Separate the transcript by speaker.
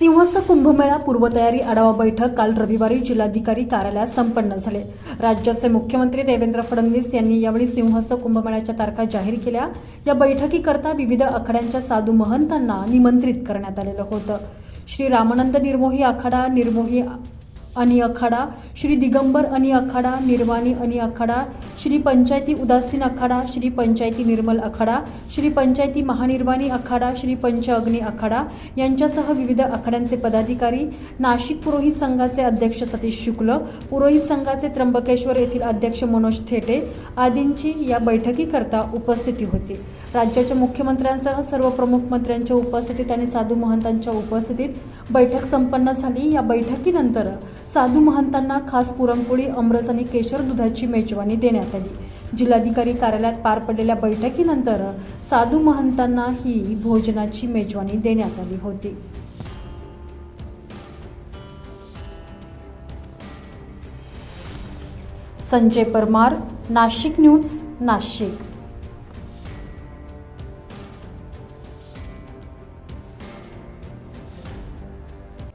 Speaker 1: सिंहस्थ कुंभमेळा पूर्वतयारी आढावा बैठक काल रविवारी जिल्हाधिकारी कार्यालयात संपन्न झाले. राज्याचे मुख्यमंत्री देवेंद्र फडणवीस यांनी यावेळी सिंहस्थ कुंभमेळ्याच्या तारखा जाहीर केल्या. या बैठकीकरता विविध आखाड्यांच्या साधू महंतांना निमंत्रित करण्यात आलेलं होतं. श्री रामानंद निर्मोही आखाडा निर्मोही अनि अखाडा श्री दिगंबर अनि अखाडा निर्वाणी अनि अखाडा श्री पंचायती उदासीन अखाडा श्री पंचायती निर्मल अखाडा श्री पंचायती महानिर्वाणी अखाडा श्री पंच अग्नी अखाडा यांच्यासह विविध आखाड्यांचे पदाधिकारी नाशिक पुरोहित संघाचे अध्यक्ष सतीश शुक्ल पुरोहित संघाचे त्र्यंबकेश्वर येथील अध्यक्ष मनोज थेटे आदींची या बैठकीकरता उपस्थिती होती. राज्याच्या मुख्यमंत्र्यांसह सर्व प्रमुख मंत्र्यांच्या उपस्थितीत आणि साधू महंतांच्या उपस्थितीत बैठक संपन्न झाली. या बैठकीनंतर साधू महंतांना खास पुरणपोळी अमरस आणि केशर दुधाची मेजवानी देण्यात आली. जिल्हाधिकारी कार्यालयात पार पडलेल्या बैठकीनंतर साधू महंतांना ही भोजनाची मेजवानी देण्यात आली होती. संजय परमार नाशिक न्यूज नाशिक.